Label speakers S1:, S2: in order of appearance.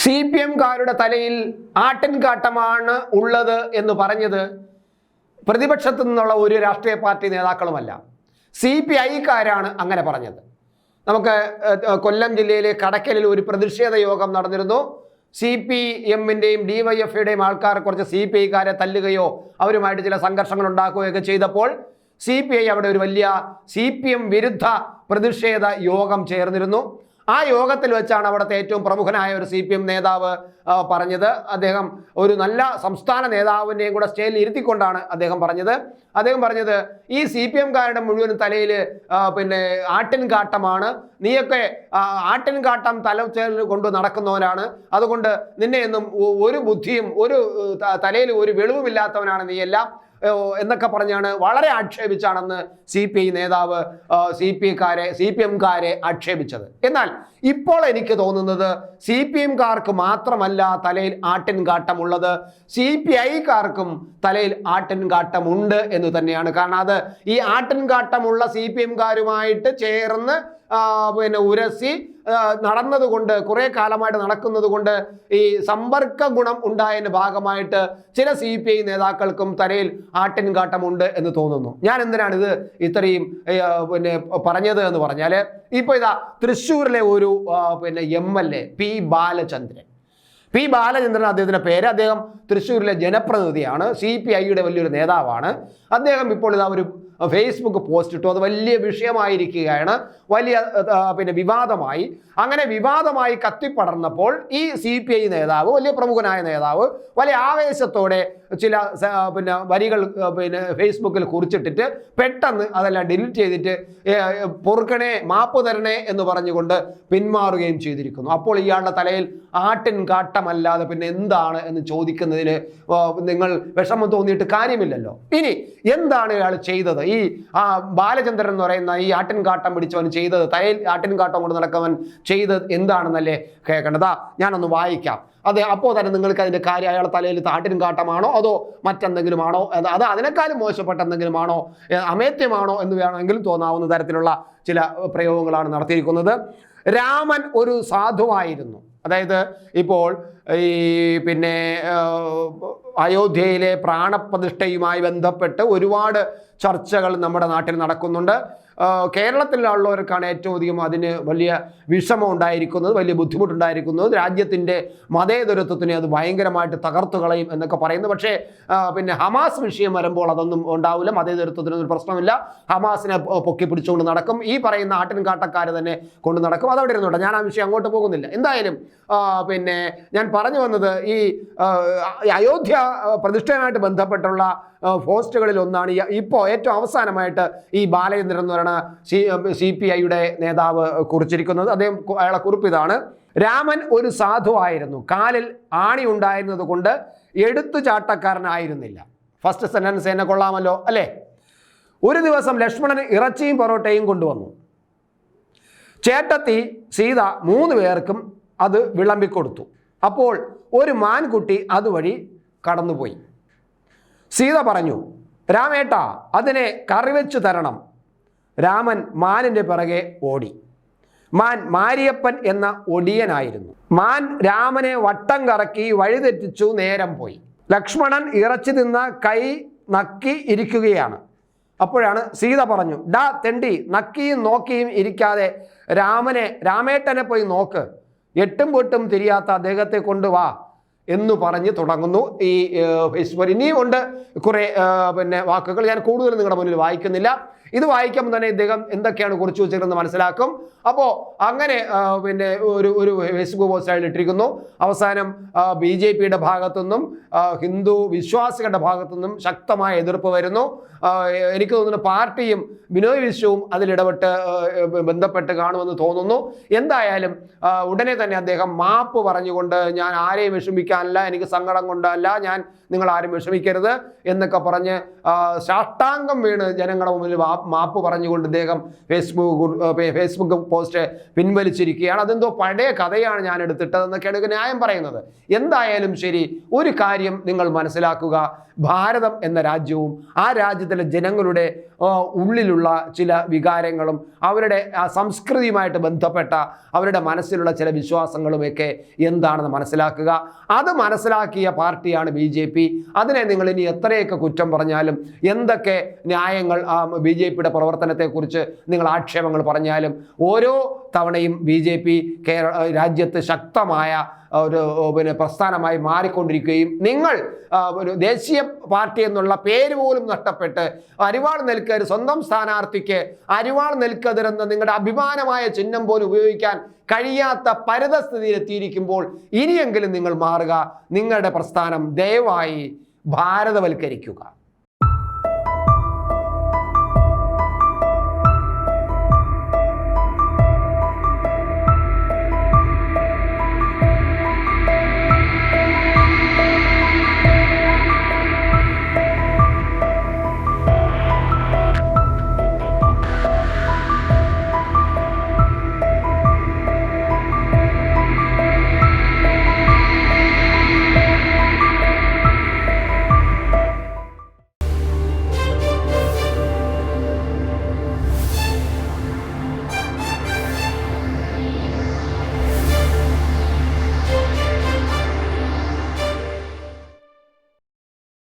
S1: C P എംകാരുടെ തലയിൽ ആട്ടിൻകാട്ടമാണ് ഉള്ളത് എന്ന് പറഞ്ഞത് പ്രതിപക്ഷത്തു നിന്നുള്ള ഒരു രാഷ്ട്രീയ പാർട്ടി നേതാക്കളുമല്ല. സി പി ഐക്കാരാണ് അങ്ങനെ പറഞ്ഞത്. നമുക്ക് കൊല്ലം ജില്ലയിലെ കടക്കലിൽ ഒരു പ്രതിഷേധ യോഗം നടന്നിരുന്നു. സി പി എമ്മിന്റെയും ഡി വൈ എഫ് ഐയുടെയും കുറച്ച് സി പി ഐക്കാരെ തല്ലുകയോ അവരുമായിട്ട് ചില സംഘർഷങ്ങൾ ഉണ്ടാക്കുകയൊക്കെ ചെയ്തപ്പോൾ സി പി ഐ അവിടെ ഒരു വലിയ സി പി എം വിരുദ്ധ പ്രതിഷേധ യോഗം ചേർന്നിരുന്നു. ആ യോഗത്തിൽ വെച്ചാണ് അവിടുത്തെ ഏറ്റവും പ്രമുഖനായ ഒരു സി പി എം നേതാവ് പറഞ്ഞത്. അദ്ദേഹം ഒരു നല്ല സംസ്ഥാന നേതാവിന്റെയും കൂടെ സ്റ്റേജിൽ ഇരുത്തിക്കൊണ്ടാണ് അദ്ദേഹം പറഞ്ഞത്. അദ്ദേഹം പറഞ്ഞത് ഈ സി പി എംകാരുടെ മുഴുവൻ തലയിൽ പിന്നെ ആട്ടിൻകാട്ടമാണ്. നീയൊക്കെ ആട്ടിൻകാട്ടം തല ചേർന്ന് കൊണ്ട് നടക്കുന്നവനാണ്. അതുകൊണ്ട് നിന്നെ എന്നും ഒരു ബുദ്ധിയും ഒരു തലയിൽ ഒരു വെളിവുമില്ലാത്തവനാണ് നീയെല്ലാം. എന്നൊക്കെ പറഞ്ഞാണ് വളരെ ആക്ഷേപിച്ചാണെന്ന് സി പി ഐ നേതാവ് സി പി ഐക്കാരെ സി പി എംകാരെ ആക്ഷേപിച്ചത്. എന്നാൽ ഇപ്പോൾ എനിക്ക് തോന്നുന്നത് സി പി എംകാർക്ക് മാത്രമല്ല തലയിൽ ആട്ടിൻകാട്ടമുള്ളത്. സി പി ഐക്കാർക്കും തലയിൽ ആട്ടിൻകാട്ടമുണ്ട് എന്ന് തന്നെയാണ്. കാരണം അത് ഈ ആട്ടിൻകാട്ടമുള്ള സി പി എംകാരുമായിട്ട് ചേർന്ന് പിന്നെ ഉരസി നടന്നതുകൊണ്ട് കുറേ കാലമായിട്ട് നടക്കുന്നത് കൊണ്ട് ഈ സമ്പർക്ക ഗുണം ഉണ്ടായതിന്റെ ഭാഗമായിട്ട് ചില സി പി ഐ നേതാക്കൾക്കും തലയിൽ ആട്ടിൻകാട്ടമുണ്ട് എന്ന് തോന്നുന്നു. ഞാൻ എന്തിനാണ് ഇത് ഇത്രയും പിന്നെ പറഞ്ഞത് എന്ന് പറഞ്ഞാൽ ഇപ്പോൾ ഇതാ തൃശ്ശൂരിലെ ഒരു പിന്നെ M L A P Balachandran. P Balachandran അദ്ദേഹത്തിന്റെ പേര് അദ്ദേഹം തൃശ്ശൂരിലെ ജനപ്രതിനിധിയാണ് സി പി ഐയുടെ വലിയൊരു നേതാവാണ്. അദ്ദേഹം ഇപ്പോൾ ഇതാ ഒരു ഫേസ്ബുക്ക് പോസ്റ്റ് ഇട്ടു. അത് വലിയ വിഷയമായിരിക്കുകയാണ്. വലിയ പിന്നെ വിവാദമായി. അങ്ങനെ വിവാദമായി കത്തിപ്പടർന്നപ്പോൾ ഈ സി പി ഐ നേതാവ് വലിയ പ്രമുഖനായ നേതാവ് വലിയ ആവേശത്തോടെ ചില പിന്നെ വരികൾ പിന്നെ ഫേസ്ബുക്കിൽ കുറിച്ചിട്ടിട്ട് പെട്ടെന്ന് അതെല്ലാം ഡിലീറ്റ് ചെയ്തിട്ട് പൊറുക്കണേ മാപ്പ് തരണേ എന്ന് പറഞ്ഞുകൊണ്ട് പിന്മാറുകയും ചെയ്തിരിക്കുന്നു. അപ്പോൾ ഇയാളുടെ തലയിൽ ആട്ടിൻ കാട്ടമല്ലാതെ പിന്നെ എന്താണ് എന്ന് ചോദിക്കുന്നതിന് നിങ്ങൾ വിഷമം തോന്നിയിട്ട് കാര്യമില്ലല്ലോ. ഇനി എന്താണ് ഇയാൾ ചെയ്തത്? ഈ ആ ബാലചന്ദ്രൻ എന്ന് പറയുന്ന ഈ ആട്ടിൻകാട്ടം പിടിച്ചവൻ ചെയ്തത് തയൽ ആട്ടിൻകാട്ടം കൊണ്ട് നടക്കവൻ ചെയ്തത് എന്താണെന്നല്ലേ കേൾക്കേണ്ടതാ? ഞാനൊന്ന് വായിക്കാം. അത് അപ്പോൾ തന്നെ നിങ്ങൾക്ക് അതിന്റെ കാര്യം അയാളെ തലയിൽ താട്ടിൻകാട്ടമാണോ അതോ മറ്റെന്തെങ്കിലും ആണോ അത് അത് അതിനേക്കാളും മോശപ്പെട്ട എന്തെങ്കിലും ആണോ അമേത്യമാണോ എന്ന് വേണമെങ്കിലും തോന്നാവുന്ന തരത്തിലുള്ള ചില പ്രയോഗങ്ങളാണ് നടത്തിയിരിക്കുന്നത്. രാമൻ ഒരു സാധുവായിരുന്നു. അതായത് ഇപ്പോൾ ഈ പിന്നെ അയോധ്യയിലെ പ്രാണപ്രതിഷ്ഠയുമായി ബന്ധപ്പെട്ട് ഒരുപാട് ചർച്ചകൾ നമ്മുടെ നാട്ടിൽ നടക്കുന്നുണ്ട്. കേരളത്തിലുള്ളവർക്കാണ് ഏറ്റവും അധികം അതിന് വലിയ വിഷമം ഉണ്ടായിരിക്കുന്നത് വലിയ ബുദ്ധിമുട്ടുണ്ടായിരിക്കുന്നത്. രാജ്യത്തിന്റെ മതേതരത്വത്തിനെ അത് ഭയങ്കരമായിട്ട് തകർത്തു കളയും എന്നൊക്കെ പറയുന്നു. പക്ഷേ പിന്നെ ഹമാസ് വിഷയം വരുമ്പോൾ അതൊന്നും ഉണ്ടാവില്ല മതേതരത്വത്തിനൊന്നും പ്രശ്നമില്ല. ഹമാസിനെ പൊക്കി പിടിച്ചുകൊണ്ട് നടക്കും. ഈ പറയുന്ന ആട്ടിൻകാട്ടക്കാർ തന്നെ കൊണ്ട് നടക്കും. അതവിടെ ഇരുന്നോട്ടെ ഞാൻ ആ വിഷയം അങ്ങോട്ട് പോകുന്നില്ല. എന്തായാലും പിന്നെ ഞാൻ പറഞ്ഞു വന്നത് ഈ അയോധ്യ പ്രതിഷ്ഠയുമായിട്ട് ബന്ധപ്പെട്ടുള്ള പോസ്റ്റുകളിൽ ഒന്നാണ് ഇപ്പോൾ ഏറ്റവും അവസാനമായിട്ട് ഈ ബാലചന്ദ്രൻ എന്ന് പറയുന്ന സി സി പി ഐയുടെ നേതാവ് കുറിച്ചിരിക്കുന്നത്. അദ്ദേഹം അയാളെ കുറിപ്പിതാണ്. രാമൻ ഒരു സാധുവായിരുന്നു കാലിൽ ആണി ഉണ്ടായിരുന്നത് കൊണ്ട് എടുത്തു ചാട്ടക്കാരനായിരുന്നില്ല ഫസ്റ്റ് സെന്റൻസ് എന്നെ കൊള്ളാമല്ലോ അല്ലേ? ഒരു ദിവസം ലക്ഷ്മണൻ ഇറച്ചിയും പൊറോട്ടയും കൊണ്ടുവന്നു. ചേട്ടത്തി സീത മൂന്ന് പേർക്കും അത് വിളമ്പിക്കൊടുത്തു. അപ്പോൾ ഒരു മാൻകുട്ടി അതുവഴി കടന്നുപോയി. സീത പറഞ്ഞു രാമേട്ട അതിനെ കറിവെച്ചു തരണം. രാമൻ മാനിന്റെ പിറകെ ഓടി. മാൻ മാരിയപ്പൻ എന്ന ഒടിയനായിരുന്നു. മാൻ രാമനെ വട്ടം കറക്കി വഴിതെറ്റിച്ചു നേരം പോയി. ലക്ഷ്മണൻ ഇറച്ചി തിന്ന കൈ നക്കി ഇരിക്കുകയാണ്. അപ്പോഴാണ് സീത പറഞ്ഞു ഡാ തെണ്ടി നക്കിയും നോക്കിയും ഇരിക്കാതെ രാമനെ രാമേട്ടനെ പോയി നോക്ക്. എട്ടും പൊട്ടും തിരിയാത്ത അദ്ദേഹത്തെ കൊണ്ടുവാ. എന്ന് പറഞ്ഞ് തുടങ്ങുന്നു. ഈ ഫേസ്ബുക്ക് ഇനിയും ഉണ്ട് കുറേ പിന്നെ വാക്കുകൾ. ഞാൻ കൂടുതൽ നിങ്ങളുടെ മുന്നിൽ വായിക്കുന്നില്ല. ഇത് വായിക്കുമ്പോൾ തന്നെ ഇദ്ദേഹം എന്തൊക്കെയാണ് കുറിച്ച് വെച്ചിരുന്നത് മനസ്സിലാക്കും. അപ്പോൾ അങ്ങനെ പിന്നെ ഒരു ഒരു ഫേസ്ബുക്ക് പോസ്റ്റായിട്ട് ഇട്ടിരിക്കുന്നു. അവസാനം ബി ജെ പിയുടെ ഭാഗത്തുനിന്നും ഹിന്ദു വിശ്വാസികളുടെ ഭാഗത്തുനിന്നും ശക്തമായ എതിർപ്പ് വരുന്നു. എനിക്ക് തോന്നുന്നു പാർട്ടിയും ബിനോയ് വിശ്വവും അതിലിടപെട്ട് ബന്ധപ്പെട്ട് കാണുമെന്ന് തോന്നുന്നു. എന്തായാലും ഉടനെ തന്നെ അദ്ദേഹം മാപ്പ് പറഞ്ഞുകൊണ്ട് ഞാൻ ആരെയും വിഷമിക്കാനല്ല എനിക്ക് സങ്കടം കൊണ്ടല്ല ഞാൻ നിങ്ങൾ ആരും വിഷമിക്കരുത് എന്നൊക്കെ പറഞ്ഞ് ശാഷ്ടാംഗം വീണ് ജനങ്ങളുടെ മുമ്പിൽ മാപ്പ് പറഞ്ഞുകൊണ്ട് ഇദ്ദേഹം ഫേസ്ബുക്ക് ഫേസ്ബുക്ക് പോസ്റ്റ് പിൻവലിച്ചിരിക്കുകയാണ്. അതെന്തോ പഴയ കഥയാണ് ഞാൻ എടുത്തിട്ടതെന്നൊക്കെയാണ് ന്യായം പറയുന്നത്. എന്തായാലും ശരി ഒരു കാര്യം നിങ്ങൾ മനസ്സിലാക്കുക. ഭാരതം എന്ന രാജ്യവും ആ രാജ്യത്തിലെ ജനങ്ങളുടെ ഉള്ളിലുള്ള ചില വികാരങ്ങളും അവരുടെ സംസ്കൃതിയുമായിട്ട് ബന്ധപ്പെട്ട അവരുടെ മനസ്സിലുള്ള ചില വിശ്വാസങ്ങളുമൊക്കെ എന്താണെന്ന് മനസ്സിലാക്കുക. അത് മനസ്സിലാക്കിയ പാർട്ടിയാണ് ബി ജെ പി. അതിനെ നിങ്ങൾ ഇനി എത്രയൊക്കെ കുറ്റം പറഞ്ഞാലും എന്തൊക്കെ ന്യായങ്ങൾ ബി ജെ പിയുടെ പ്രവർത്തനത്തെക്കുറിച്ച് നിങ്ങൾ ആക്ഷേപങ്ങൾ പറഞ്ഞാലും ഓരോ തവണയും ബി ജെ പി കേരള രാജ്യത്ത് ശക്തമായ ഒരു പിന്നെ പ്രസ്ഥാനമായി മാറിക്കൊണ്ടിരിക്കുകയും നിങ്ങൾ ഒരു ദേശീയ പാർട്ടി എന്നുള്ള പേര് പോലും നഷ്ടപ്പെട്ട് അരിവാൾ നെൽക്കതിർ സ്വന്തം സ്ഥാനാർത്ഥിക്ക് അരിവാൾ നെൽക്കതിർ നിങ്ങളുടെ അഭിമാനമായ ചിഹ്നം പോലും ഉപയോഗിക്കാൻ കഴിയാത്ത പരിതസ്ഥിതിയിലെത്തിയിരിക്കുമ്പോൾ ഇനിയെങ്കിലും നിങ്ങൾ മാറുക. നിങ്ങളുടെ പ്രസ്ഥാനം ദയവായി ഭാരതവൽക്കരിക്കുക.